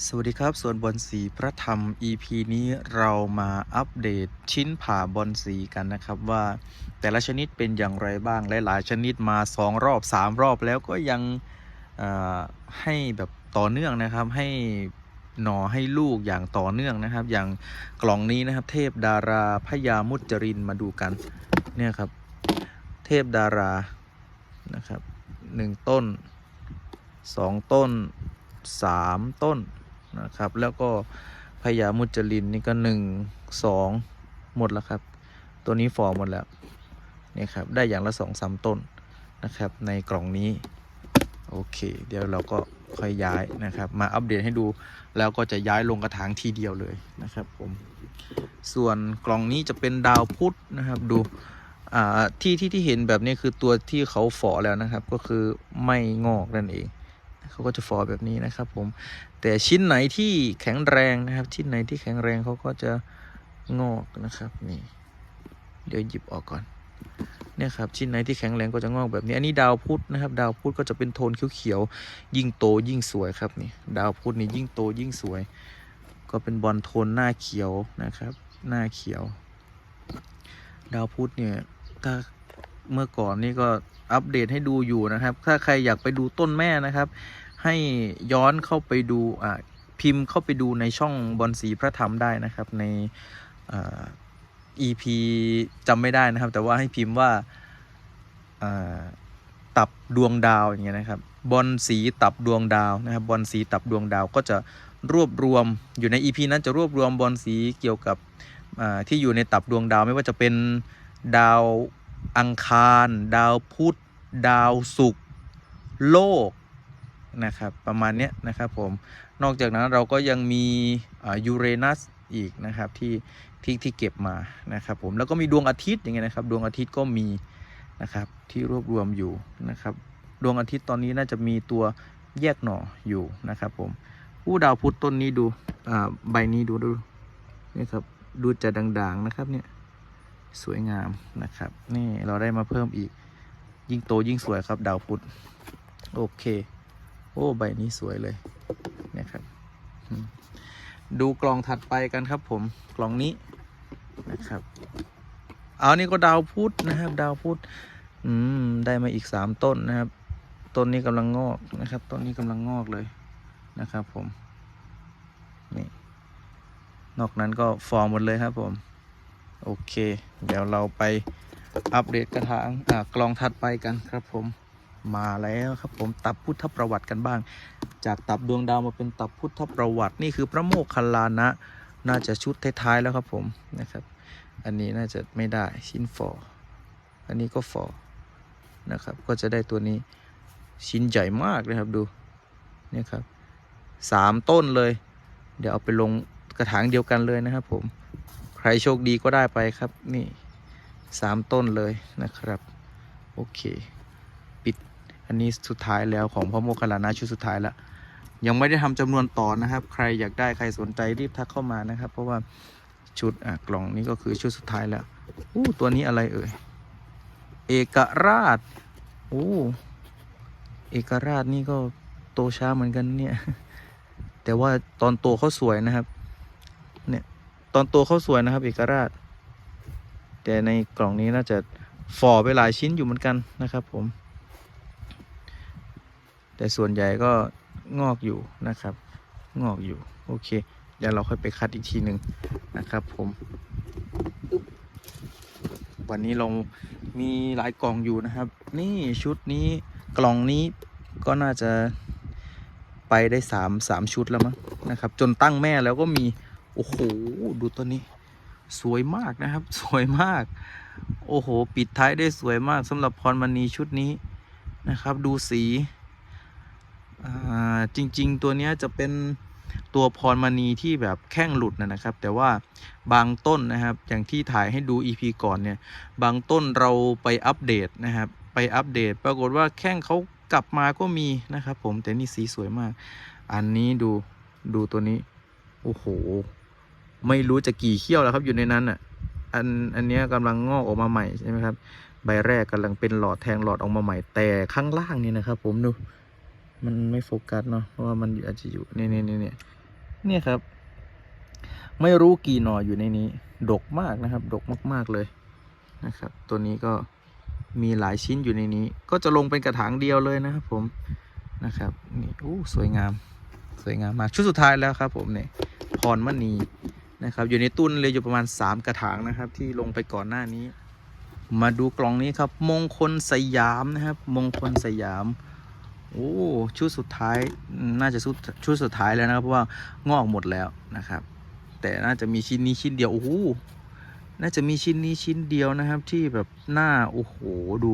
สวัสดีครับส่วนบอลสีพระธรรม EP นี้เรามาอัปเดตชิ้นผ่าบอลสีกันนะครับว่าแต่ละชนิดเป็นอย่างไรบ้างหลาย ๆ ชนิดมา 2 รอบ 3 รอบแล้วก็ยังให้แบบต่อเนื่องนะครับให้หน่อให้ลูกอย่างต่อเนื่องนะครับ อย่างกล่องนี้นะครับ เทพดาราพญามุจรินมาดูกันเนี่ยครับ เทพดารานะครับหนึ่งต้นสองต้นสามต้น นะครับ แล้วก็พญามุจลินนี่ก็หนึ่งสองหมดแล้วครับ ตัวนี้ฟอร์หมดแล้วนี่ครับได้อย่างละสองสามต้นนะครับ ในกล่องนี้ โอเค เดี๋ยวเราก็ค่อยย้ายนะครับ มาอัปเดตให้ดูแล้วก็จะย้ายลงกระถางทีเดียวเลยนะครับผมส่วนกล่องนี้จะเป็นดาวพุธนะครับดูที่ที่ที่เห็นแบบนี้คือตัวที่เขาฝอแล้วนะครับ ก็คือไม่งอกนั่นเอง เขาก็จะฟอแบบนี้นะครับผมแต่ชิ้นไหนที่แข็งแรงนะครับ ชิ้นไหนที่แข็งแรงเขาก็จะงอกนะครับนี่เดี๋ยวหยิบออกก่อนเนี่ยครับชิ้นไหนที่แข็งแรงก็จะงอกแบบนี้ อันนี้ดาวพุธนะครับ ดาวพุธก็จะเป็นโทนเขียวๆยิ่งโตยิ่งสวยครับนี่ดาวพุธนี่ยิ่งโตยิ่งสวย ก็เป็นบอลโทนหน้าเขียวนะครับ หน้าเขียว ดาวพุธเนี่ยถ้าเมื่อก่อนนี่ก็อัปเดตให้ดูอยู่นะครับ ถ้าใครอยากไปดูต้นแม่นะครับ ให้ย้อนเข้าไปดูอ่าพิมพ์เข้าไปดูในช่องบอลสีพระธรรมได้นะครับใน EP จำไม่ได้นะครับ แต่ว่าให้พิมพ์ว่าตับดวงดาวอย่างเงี้ยนะครับบอลสีตับดวงดาวนะครับบอลสีตับดวงดาวก็จะรวบรวมอยู่ใน EP นั้นจะรวบรวมบอลสีเกี่ยวกับที่อยู่ในตับดวงดาวไม่ว่าจะเป็นดาวอังคาร ดาวพุธดาวศุกร์โลก นะครับ ประมาณเนี้ยนะครับผมนอกจากนั้นเราก็ยังมียูเรนัสอีกนะครับที่ที่ที่เก็บมานะครับผมแล้วก็มีดวงอาทิตย์อย่างเงี้ยนะครับ ดวงอาทิตย์ก็มีนะครับที่รวบรวมอยู่นะครับ ดวงอาทิตย์ตอนนี้น่าจะมีตัวแยกหน่ออยู่นะครับผมผู้ดาวพุธต้นนี้ดูใบนี้ดูดูนี่ครับดูจะด่างๆนะครับเนี่ยสวยงามนะครับ นี่เราได้มาเพิ่มอีกยิ่งโตยิ่งสวยครับดาวพุธโอเค โอ้ใบนี้สวยเลยนะครับดูกล่องถัดไปกันครับผมกล่องนี้นะครับ เอานี่ก็ดาวพุธนะครับ ดาวพุธอืมได้มาอีกสามต้นนะครับ ต้นนี้กำลังงอกนะครับ ต้นนี้กำลังงอกเลยนะครับผมนี่นอกนั้นก็ฟอร์มหมดเลยครับผม โอเค เดี๋ยวเราไปอัปเดตกระถางอ่ากล่องถัดไปกันครับผม มาแล้วครับผมตับพุทธประวัติกันบ้าง จากตับดวงดาวมาเป็นตับพุทธประวัตินี่คือพระโมคคัลลานะ น่าจะชุดท้ายๆแล้วครับผมนะครับ อันนี้น่าจะไม่ได้ชิ้นฟออันนี้ก็ฟอนะครับ ก็จะได้ตัวนี้ชิ้นใหญ่มากเลยครับดูนี่ครับสามต้นเลย เดี๋ยวเอาไปลงกระถางเดียวกันเลยนะครับผมใครโชคดีก็ได้ไปครับนี่สามต้นเลยนะครับ โอเค อันนี้สุดท้ายแล้วของพระโมคคัลลานะชุดสุดท้ายแล้วยังไม่ได้ทำจำนวนต่อนะครับ ใครอยากได้ใครสนใจรีบทักเข้ามานะครับ เพราะว่าชุดอะกล่องนี้ก็คือชุดสุดท้ายแล้วอู้ตัวนี้อะไรเอ่ยเอกราชโอ้เอกราชนี่ก็โตช้าเหมือนกันเนี่ย แต่ว่าตอนโตเขาสวยนะครับ เนี่ยตอนโตเขาสวยนะครับ เอกราช แต่ในกล่องนี้น่าจะฝ่อไปหลายชิ้นอยู่เหมือนกันนะครับ ผม แต่ส่วนใหญ่ก็งอกอยู่นะครับ งอกอยู่ โอเค เดี๋ยวเราค่อยไปคัดอีกทีหนึ่งนะครับผม วันนี้เรามีหลายกล่องอยู่นะครับ นี่ชุดนี้กล่องนี้ก็น่าจะไปได้สามสามชุดแล้วมั้งนะครับ จนตั้งแม่แล้วก็มี โอ้โห ดูตัวนี้ สวยมากนะครับ สวยมาก โอ้โห ปิดท้ายได้สวยมากสำหรับพรมณีชุดนี้นะครับ ดูสี จริง ๆ ตัวนี้จะเป็นตัวพรมณีที่แบบแข้งหลุดนะนะครับ แต่ว่าบางต้นนะครับอย่างที่ถ่ายให้ดู EP ก่อนเนี่ย บางต้นเราไปอัปเดตนะครับ ไปอัปเดต ปรากฏว่าแข้งเขากลับมาก็มีนะครับ ผมแต่นี่สีสวยมาก อันนี้ดูดูตัวนี้ โอ้โห ไม่รู้จะกี่เขี้ยวแล้วครับอยู่ในนั้นอะอันอันนี้กำลังงอกออกมาใหม่ใช่ไหมครับ ใบแรกกำลังเป็นหลอดแทงหลอดออกมาใหม่แต่ข้างล่างนี่นะครับ ผมดู มันไม่โฟกัสเนาะเพราะว่ามันอาจจะอยู่นี่นี่นี่เนี่ยเนี่ยครับ ไม่รู้กี่หน่ออยู่ในนี้ ดกมากนะครับ ดกมากๆเลยนะครับ ตัวนี้ก็มีหลายชิ้นอยู่ในนี้ ก็จะลงเป็นกระถางเดียวเลยนะครับผมนะครับนี่โอ้สวยงาม สวยงามมากชุดสุดท้ายแล้วครับ ผมเนี่ยพรมณีนะครับ อยู่ในตุ้นเลยอยู่ประมาณ 3 กระถางนะครับ ที่ลงไปก่อนหน้านี้ มาดูกล่องนี้ครับ มงคลสยามนะครับ มงคลสยาม โอ้ชุดสุดท้ายน่าจะชุดชุดสุดท้ายแล้วนะครับเพราะว่างอกหมดแล้วนะครับ แต่น่าจะมีชิ้นนี้ชิ้นเดียวโอ้โหน่าจะมีชิ้นนี้ชิ้นเดียวนะครับ ที่แบบหน้าโอ้โหดู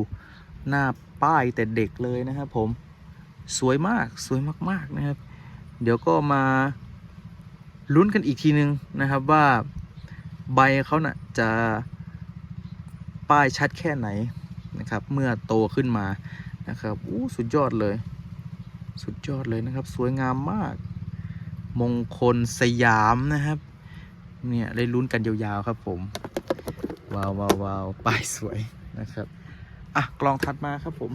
หน้าป้ายแต่เด็กเลยนะครับ ผมสวยมากสวยมากๆนะครับ เดี๋ยวก็มาลุ้นกันอีกทีนึงนะครับว่าใบเขาน่ะจะป้ายชัดแค่ไหนนะครับ เมื่อโตขึ้นมา นะครับอู้สุดยอดเลย สุดยอดเลยนะครับ สวยงามมาก มงคลสยามนะครับ เนี่ยได้ลุ้นกันยาวๆครับผมว้าวว้าวว้าวป้ายสวยนะครับอะกล่องถัดมาครับผม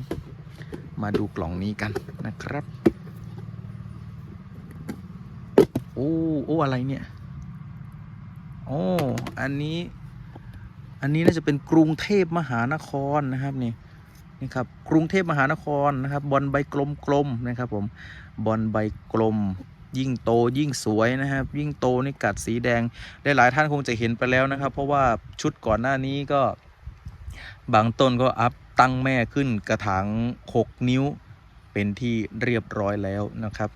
มาดูกล่องนี้กันนะครับโอ้โอ้อะไรเนี่ยโอ้อันนี้ อันนี้น่าจะเป็นกรุงเทพมหานครนะครับนี่ นี่ครับกรุงเทพมหานครนะครับบอลใบกลมๆนะครับผมบอลใบกลม ยิ่งโตยิ่งสวยนะครับ ยิ่งโตนี่กัดสีแดงได้หลายท่านคงจะเห็นไปแล้วนะครับ เพราะว่าชุดก่อนหน้านี้ก็ บางต้นก็อัพตั้งแม่ขึ้นกระถาง 6 นิ้วเป็นที่เรียบร้อยแล้วนะครับ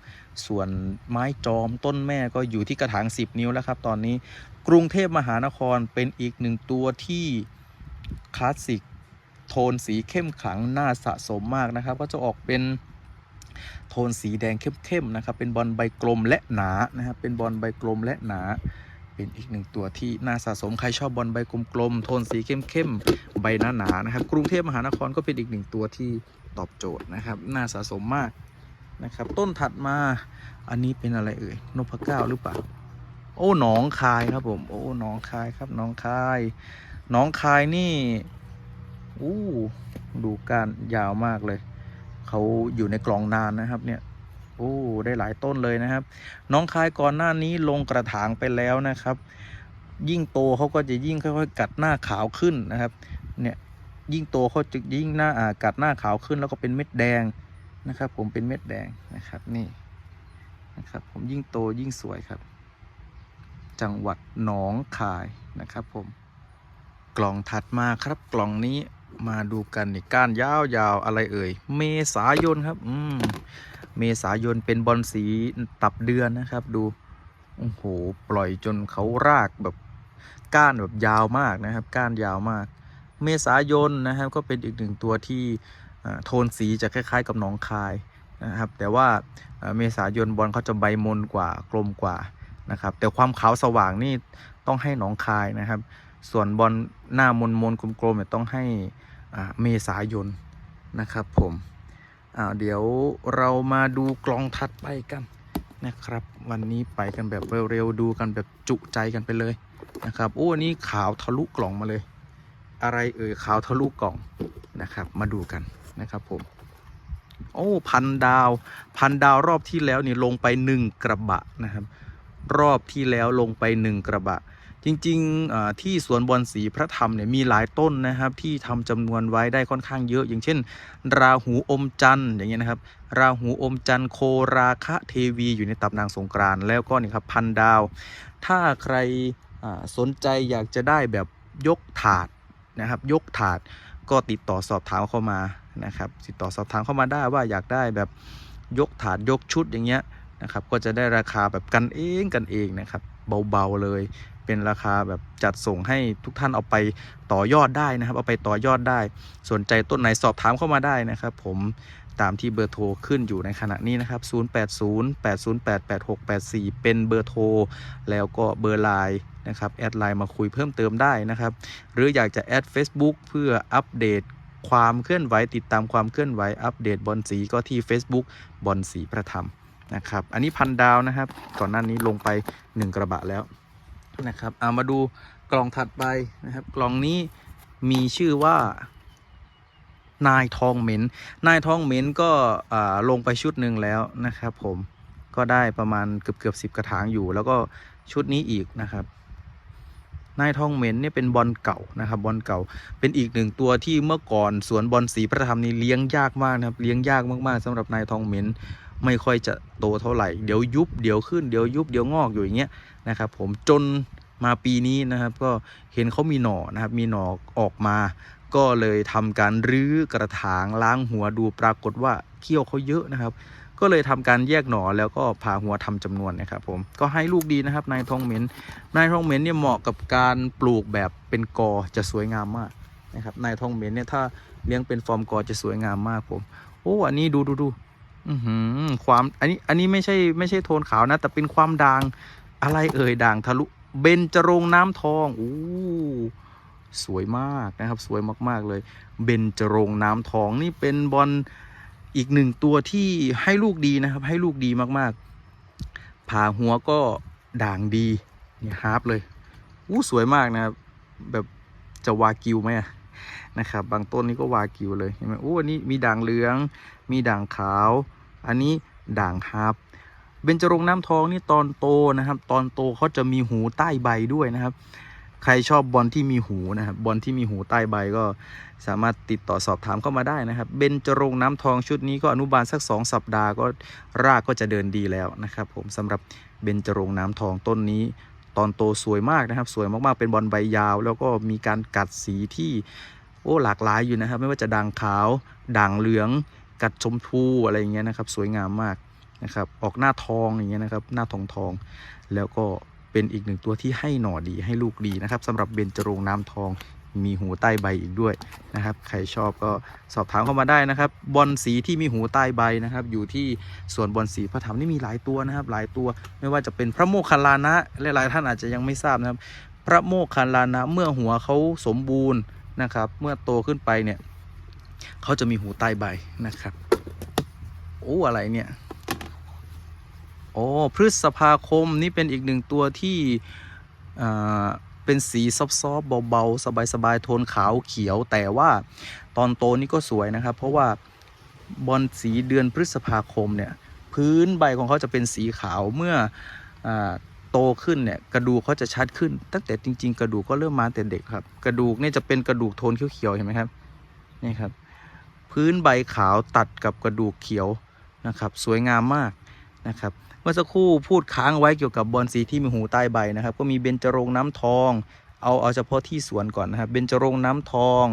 ส่วนไม้จอมต้นแม่ก็อยู่ที่กระถาง 10 นิ้วแล้วครับ ตอนนี้กรุงเทพมหานครเป็นอีกหนึ่งตัวที่คลาสสิก โทนสีเข้มขลังน่าสะสมมากนะครับ ก็จะออกเป็นโทนสีแดงเข้มๆนะครับ เป็นบอลใบกลมและหนานะครับ เป็นบอลใบกลมและหนา เป็นอีกหนึ่งตัวที่น่าสะสมใครชอบบอลใบกลมๆโทนสีเข้มๆใบหนาๆนะครับ กรุงเทพมหานครก็เป็นอีกหนึ่งตัวที่ตอบโจทย์นะครับ น่าสะสมมากนะครับ ต้นถัดมาอันนี้เป็นอะไรเอ่ยนพเก้าหรือเปล่าโอ้หนองคายครับผม โอ้หนองคายครับหนองคายหนองคายนี่ อู้ดูการยาวมากเลย เขาอยู่ในกล่องนานนะครับ เนี่ยโอ้ได้หลายต้นเลยนะครับ น้องคายก่อนหน้านี้ลงกระถางไปแล้วนะครับ ยิ่งโตเขาก็จะยิ่งค่อยๆ กัดหน้าขาวขึ้นนะครับ เนี่ยยิ่งโตเขาจะยิ่งหน้าอากัดหน้าขาวขึ้น แล้วก็เป็นเม็ดแดงนะครับ ผมเป็นเม็ดแดงนะครับนี่นะครับ ผมยิ่งโตยิ่งสวยครับ จังหวัดหนองคายนะครับ ผมกล่องถัดมาครับกล่องนี้ มาดูกันนี่ก้านยาวๆอะไรเอ่ย เมษายนครับ อืมเมษายนเป็นบอลสีตับเดือนนะครับ ดู โอ้โห ปล่อยจนเขารากแบบก้านแบบยาวมากนะครับ ก้านยาวมาก เมษายนนะครับ ก็เป็นอีกหนึ่งตัวที่โทนสีจะคล้าย ๆ กับหนองคายนะครับ แต่ว่าเมษายนบอลเขาจะใบมนกว่ากลมกว่านะครับ แต่ความขาวสว่างนี่ต้องให้หนองคายนะครับ ส่วนบอลหน้ามนมนๆกลมๆเนี่ยต้องให้เมษายนนะครับผมอ่าเดี๋ยวเรามาดูกลองถัดไปกันนะครับ วันนี้ไปกันแบบเร็วๆดูกันแบบจุใจกันไปเลยนะครับโอ้อันนี้ขาวทะลุกล่องมาเลย อะไรเอ่ยขาวทะลุกล่องนะครับ มาดูกันนะครับผมโอ้พันดาวพันดาวรอบที่แล้วนี่ลงไปหนึ่งกระบะนะครับ รอบที่แล้วลงไปหนึ่งกระบะ จริงๆที่สวนบอนสีพระธรรมเนี่ยมีหลายต้นนะครับที่ทำจำนวนไว้ได้ค่อนข้างเยอะ อย่างเช่น ราหูอมจันทร์อย่างเงี้ยนะครับ ราหูอมจันทร์โคราคะเทวีอยู่ในตับนางสงกรานแล้วก็นี่ครับพันดาว ถ้าใครสนใจอยากจะได้แบบยกถาดนะครับยกถาดก็ติดต่อสอบถามเข้ามานะครับติดต่อสอบถามเข้ามาได้ว่าอยากได้แบบยกถาดยกชุดอย่างเงี้ยนะครับก็จะได้ราคาแบบกันเองกันเองนะครับเบาๆเลย เป็นราคาแบบจัดส่งให้ทุกท่านเอาไปต่อยอดได้นะครับ เอาไปต่อยอดได้ สนใจต้นไหนสอบถามเข้ามาได้นะครับ ผมตามที่เบอร์โทรขึ้นอยู่ในขณะนี้นะครับ 0808088684 เป็นเบอร์โทร แล้วก็เบอร์ไลน์นะครับ แอดไลน์มาคุยเพิ่มเติมได้นะครับ หรืออยากจะแอด Facebook เพื่ออัปเดตความเคลื่อนไหวติดตามความเคลื่อนไหวอัปเดตบอลสีก็ที่ Facebook บอลสีประธรรมนะครับ อันนี้พันดาวนะครับ ก่อนหน้านี้ลงไป 1 กระบะแล้ว นะครับเอามาดูกล่องถัดไปนะครับ กล่องนี้มีชื่อว่านายทองเหม็น นายทองเหม็นก็ลงไปชุดหนึ่งแล้วนะครับ ผมก็ได้ประมาณเกือบเกือบสิบกระถางอยู่ แล้วก็ชุดนี้อีกนะครับ นายทองเหม็นเนี่ยเป็นบอลเก่านะครับบอลเก่า เป็นอีกหนึ่งตัวที่เมื่อก่อนสวนบอลสีพระธรรมนี่เลี้ยงยากมากนะครับ เลี้ยงยากมากๆสำหรับนายทองเหม็นไม่ค่อยจะโตเท่าไหร่ เดี๋ยวยุบ เดี๋ยวขึ้น เดี๋ยวยุบ เดี๋ยวงอกอยู่อย่างเงี้ย นะครับผมจนมาปีนี้นะครับก็เห็นเขามีหน่อนะครับมีหน่อออกมา ก็เลยทำการรื้อกระถางล้างหัวดูปรากฏว่าเขี้ยวเขาเยอะนะครับ ก็เลยทำการแยกหน่อแล้วก็ผ่าหัวทำจำนวนนะครับผมก็ให้ลูกดีนะครับนายทองเหม็นนายทองเหม็นเนี่ยเหมาะกับการปลูกแบบเป็นกอจะสวยงามมากนะครับนายทองเหม็นเนี่ยถ้าเลี้ยงเป็นฟอร์มกอจะสวยงามมากผมโอ้อันนี้ดูดูดูอือหือความอันนี้อันนี้ไม่ใช่ไม่ใช่โทนขาวนะ แต่เป็นความด่าง อะไรเอ่ยด่างทะลุเบญจรงน้ำทองอู้สวยมากนะครับ สวยมากๆเลยเบญจรงน้ำทองนี่เป็นบอลอีกหนึ่งตัวที่ให้ลูกดีนะครับ ให้ลูกดีมากๆ ผ่าหัวก็ด่างดีเนี่ยฮาร์ปเลยอู้สวยมากนะครับ แบบจะวากิวไหมนะครับ บางต้นนี้ก็วากิวเลยเห็นไหมอู้อันนี้มีด่างเหลือง มีด่างขาว อันนี้ด่างฮาร์ป เบญจรงน้ำทองนี่ตอนโตนะครับ ตอนโตเขาจะมีหูใต้ใบด้วยนะครับ ใครชอบบอลที่มีหูนะครับบอลที่มีหูใต้ใบก็สามารถติดต่อสอบถามเข้ามาได้นะครับ เบญจรงน้ำทองชุดนี้ก็อนุบาลสัก 2 สัปดาห์ก็รากก็จะเดินดีแล้วนะครับ ผมสำหรับเบญจรงน้ำทองต้นนี้ตอนโตสวยมากนะครับ สวยมากๆเป็นบอลใบยาว แล้วก็มีการกัดสีที่โอ้หลากหลายอยู่นะครับ ไม่ว่าจะด่างขาวด่างเหลือง กัดชมพูอะไรอย่างเงี้ยนะครับ สวยงามมาก นะครับ ออกหน้าทองอย่างเงี้ยนะครับ หน้าทองทอง แล้วก็เป็นอีกหนึ่งตัวที่ให้หน่อดีให้ลูกดีนะครับสำหรับเบญจรงน้ำทองมีหูใต้ใบอีกด้วยนะครับ ใครชอบก็สอบถามเข้ามาได้นะครับ บอลสีที่มีหูใต้ใบนะครับ อยู่ที่สวนบอลสีพระธรรมนี่มีหลายตัวนะครับ หลายตัวไม่ว่าจะเป็นพระโมคคัลลานะหลายๆท่านอาจจะยังไม่ทราบนะครับ พระโมคคัลลานะเมื่อหัวเขาสมบูรณ์นะครับ เมื่อโตขึ้นไปเนี่ยเขาจะมีหูใต้ใบนะครับโอ้อะไรเนี่ย อ้พฤษภาคมนี่เป็นอีกหนึ่งตัวที่เป็นสีซอฟๆเบาๆ สบายๆ โทนขาวเขียวแต่ว่าตอนโตนี่ก็สวยนะครับ เพราะว่าบอลสีเดือนพฤษภาคมเนี่ยพื้นใบของเขาจะเป็นสีขาวเมื่ออโตขึ้นเนี่ยกระดูกเขาจะชัดขึ้น ตั้งแต่จริง ๆ กระดูกก็เริ่มมาแต่เด็กครับ กระดูกเนี่ยจะเป็นกระดูกโทนเขียวๆเห็นไหมครับนี่ครับ พื้นใบขาวตัดกับกระดูกเขียวนะครับ สวยงามมากนะครับ เมื่อสักครู่พูดค้างไว้เกี่ยวกับบอลสีที่มีหูใต้ใบนะครับ ก็มีเบญจรงน้ำทอง เอาเอาเฉพาะที่สวนก่อนนะครับเบญจรงน้ำทอง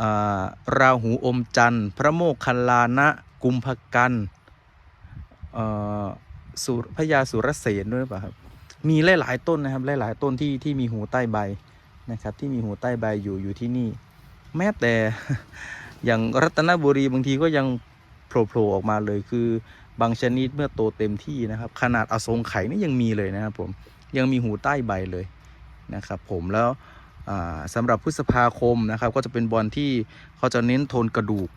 อาราหูอมจันทร์ พระโมคคัลลานะกุมภกันสุพญาสุรเสนด้วยหรือเปล่าครับมีหลาย ๆ ต้นนะครับหลาย ๆ ต้นที่ที่มีหูใต้ใบนะครับ ที่มีหูใต้ใบอยู่อยู่ที่นี่ แม้แต่อย่างรัตนบุรีบางทีก็ยังโผล่ๆออกมาเลยคือ บางชนิดเมื่อโตเต็มที่นะครับ ขนาดอสงไข่นี่ยังมีเลยนะครับผมยังมีหูใต้ใบเลยนะครับผมแล้วอ่าสำหรับพฤษภาคมนะครับก็จะเป็นบอลที่เขาจะเน้นโทนกระดูก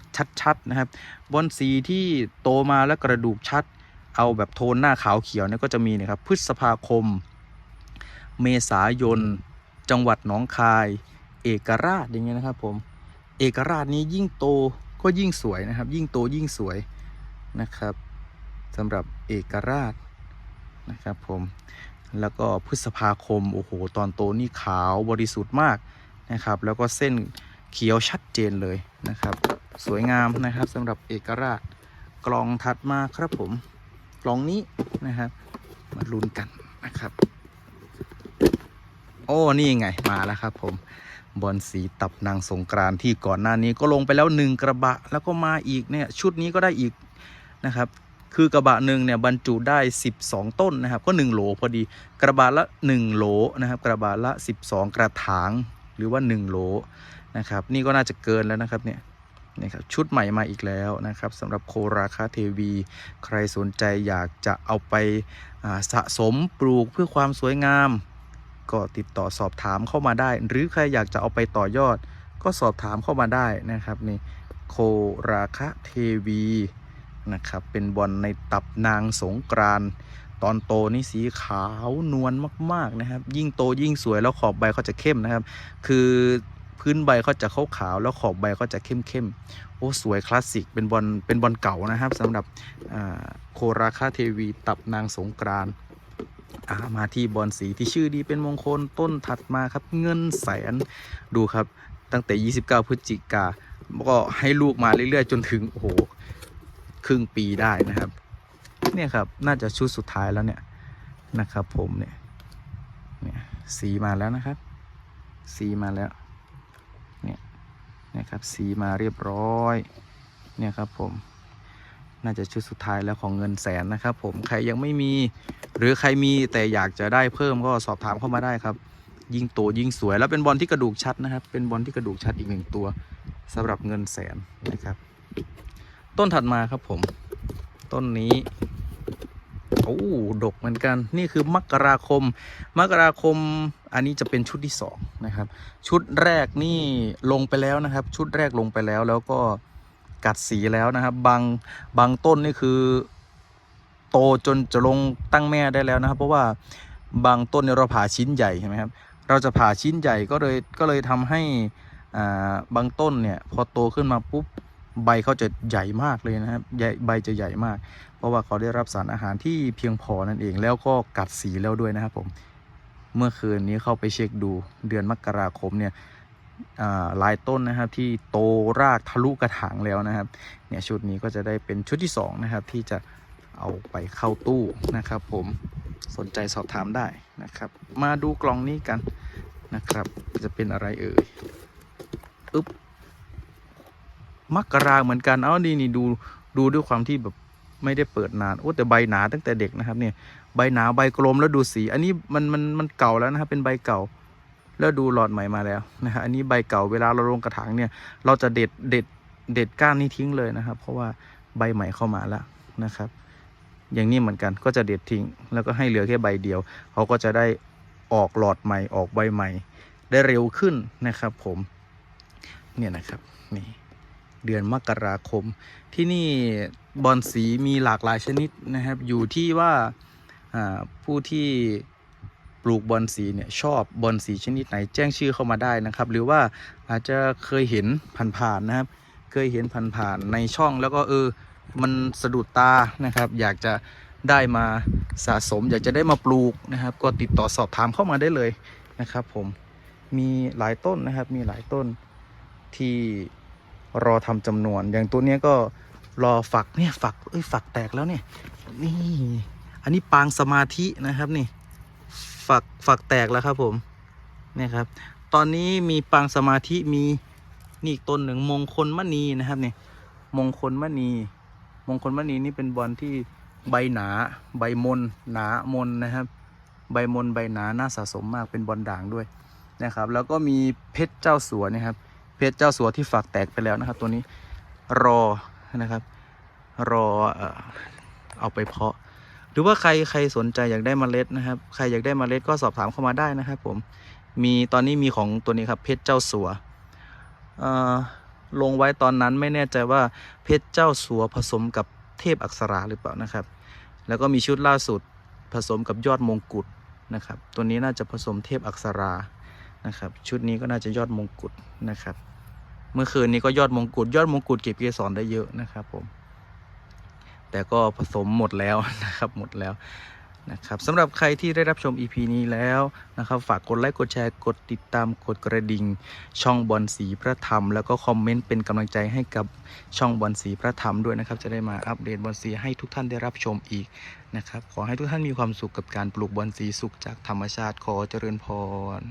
ชัดๆนะครับบอลสีที่โตมาแล้วกระดูกชัด เอาแบบโทนหน้าขาวเขียวเนี่ยก็จะมีนะครับพฤษภาคม เมษายน จังหวัดหนองคาย เอกราชอย่างเงี้ยนะครับผมเอกราชนี้ยิ่งโตก็ยิ่งสวยนะครับ ยิ่งโตยิ่งสวยนะครับ สำหรับเอกราชนะครับผมแล้วก็พฤษภาคม โอ้โห ตอนโตนี่ขาวบริสุทธิ์มากนะครับ แล้วก็เส้นเขียวชัดเจนเลยนะครับ สวยงามนะครับสำหรับเอกราชกลองถัดมาครับผมกลองนี้นะครับ มาลุ้นกันนะครับ โอ้นี่ไงมาแล้วครับผมบอลสีตับนางสงกรานที่ก่อนหน้านี้ก็ลงไปแล้วหนึ่งกระบะ แล้วก็มาอีกเนี่ยชุดนี้ก็ได้อีกนะครับ คือกระบะหนึ่งเนี่ยบรรจุได้ 12 ต้นนะครับ ก็ 1 โหลพอดี กระบะละ 1 โหลนะครับ กระบะละ 12 กระถางหรือว่า 1 โหลนะครับ นี่ก็น่าจะเกินแล้วนะครับเนี่ยนี่ครับชุดใหม่มาอีกแล้วนะครับสำหรับโคราคาเทวี ใครสนใจอยากจะเอาไปาสะสมปลูกเพื่อความสวยงาม ก็ติดต่อสอบถามเข้ามาได้ หรือใครอยากจะเอาไปต่อยอด ก็สอบถามเข้ามาได้นะครับนี่โคราคะเทวี นะครับ เป็นบอลในตับนางสงกรานตอนโตนี่สีขาวนวลมาก ๆ นะครับ ยิ่งโตยิ่งสวยแล้วขอบใบเขาจะเข้มนะครับ คือพื้นใบเขาจะขาวๆแล้วขอบใบเขาจะเข้มๆโอ้สวยคลาสสิกเป็นบอลเป็นบอลเก่านะครับสำหรับโคราคาเทวีตับนางสงกรานอามาที่บอลสีที่ชื่อดีเป็นมงคลต้นถัดมาครับเงินแสนดูครับตั้งแต่ 29 พฤศจิกาก็ให้ลูกมาเรื่อยๆ จนถึงโอ้โห ครึ่งปีได้นะครับ เนี่ยครับน่าจะชุดสุดท้ายแล้วเนี่ยนะครับผมเนี่ยเนี่ยสีมาแล้วนะครับ สีมาแล้วเนี่ยนะครับสีมาเรียบร้อยเนี่ยครับผมน่าจะชุดสุดท้ายแล้วของเงินแสนนะครับผมใครยังไม่มี หรือใครมีแต่อยากจะได้เพิ่มก็สอบถามเข้ามาได้ครับ ยิ่งโตยิ่งสวยแล้วเป็นบอลที่กระดูกชัดนะครับ เป็นบอลที่กระดูกชัดอีกหนึ่งตัวสำหรับเงินแสนนะครับ ต้นถัดมาครับผม ต้นนี้โอ้ดกเหมือนกัน นี่คือมกราคม มกราคม อันนี้จะเป็นชุดที่สองนะครับ ชุดแรกนี่ลงไปแล้วนะครับ ชุดแรกลงไปแล้วแล้วก็กัดสีแล้วนะครับ บางบางต้นนี่คือ โตจนจะลงตั้งแม่ได้แล้วนะครับ เพราะว่าบางต้นเนี่ยเราผ่าชิ้นใหญ่ใช่ไหมครับ เราจะผ่าชิ้นใหญ่ก็เลยก็เลยทำให้อ่าบางต้นเนี่ยพอโตขึ้นมาปุ๊บ ใบเขาจะใหญ่มากเลยนะครับใหญ่ใบจะใหญ่มาก เพราะว่าเขาได้รับสารอาหารที่เพียงพอนั่นเอง แล้วก็กัดสีแล้วด้วยนะครับผมเมื่อคืนนี้เข้าไปเช็คดูเดือนมกราคมเนี่ยหลายต้นนะครับที่โตรากทะลุกระถางแล้วนะครับเนี่ยชุดนี้ก็จะได้เป็นชุดที่สองนะครับที่จะเอาไปเข้าตู้นะครับ ผมสนใจสอบถามได้นะครับ มาดูกล่องนี้กันนะครับ จะเป็นอะไรเอ่ยอึ๊บ มกราเหมือนกัน เอานี่นี่ดูดูด้วยความที่แบบไม่ได้เปิดนาน โอ้แต่ใบหนาตั้งแต่เด็กนะครับเนี่ยใบหนาใบกลมแล้วดูสี อันนี้มันมันมันเก่าแล้วนะครับเป็นใบเก่า แล้วดูหลอดใหม่มาแล้วนะฮะอันนี้ใบเก่าเวลาเราลงกระถางเนี่ย เราจะเด็ดเด็ดเด็ดก้านนี้ทิ้งเลยนะครับ เพราะว่าใบใหม่เข้ามาแล้วนะครับ อย่างนี้เหมือนกันก็จะเด็ดทิ้ง แล้วก็ให้เหลือแค่ใบเดียวเขาก็จะได้ออกหลอดใหม่ออกใบใหม่ ได้เร็วขึ้นนะครับ ผม เนี่ยนะครับนี่ เดือนมกราคม ที่นี่บอลสีมีหลากหลายชนิดนะครับ อยู่ที่ว่าผู้ที่ปลูกบอลสีเนี่ยชอบบอลสีชนิดไหนแจ้งชื่อเข้ามาได้นะครับ หรือว่าอาจจะเคยเห็นผ่านๆนะครับ เคยเห็นผ่านๆในช่องแล้วก็เออมันสะดุดตานะครับ อยากจะได้มาสะสม อยากจะได้มาปลูกนะครับ ก็ติดต่อสอบถามเข้ามาได้เลยนะครับ ผมมีหลายต้นนะครับ มีหลายต้นที่ รอทำจำนวน อย่างตัวเนี้ยก็รอฝักเนี่ยฝักเอ้ยฝักแตกแล้วเนี่ยนี่อันนี้ปางสมาธินะครับนี่ฝักฝักแตกแล้วครับผมเนี่ยครับ ตอนนี้มีปางสมาธิมีนี่อีกต้นหนึ่งมงคลมณีนะครับเนี่ยมงคลมณีมงคลมณีนี่เป็นบอลที่ใบหนา ใบมนหนามนนะครับ ใบมนใบหนาน่าสะสมมากเป็นบอลด่างด้วยนะครับ แล้วก็มีเพชรเจ้าสัวนะครับ เพชรเจ้าสัวที่ฝักแตกไปแล้วนะครับ ตัวนี้รอนะครับ รอเอาไปเพาะ หรือว่าใครใครสนใจอยากได้มเมล็ดนะครับ ใครอยากได้มเมล็ดก็สอบถามเข้ามาได้นะครับ ผมมีตอนนี้มีของตัวนี้ครับเพชรเจ้าสัวลงไว้ตอนนั้นไม่แน่ใจว่าเพชรเจ้าสัวผสมกับเทพอักษราหรือเปล่านะครับ แล้วก็มีชุดล่าสุดผสมกับยอดมงกุฎนะครับ ตัวนี้น่าจะผสมเทพอักษรา นะครับ ชุดนี้ก็น่าจะยอดมงกุฎนะครับ เมื่อคืนนี้ก็ยอดมงกุฎยอดมงกุฎเก็บเกสรได้เยอะนะครับผม แต่ก็ผสมหมดแล้วนะครับหมดแล้วนะครับสำหรับใครที่ได้รับชม EP นี้แล้วนะครับ ฝากกดไลค์ กดแชร์ กดติดตามกดกระดิ่ง ช่องบอลสีพระธรรม แล้วก็คอมเมนต์เป็นกำลังใจให้กับช่องบอลสีพระธรรมด้วยนะครับ จะได้มาอัปเดตบอลสีให้ทุกท่านได้รับชมอีกนะครับ ขอให้ทุกท่านมีความสุขกับการปลูกบอลสีสุขจากธรรมชาติขอเจริญพร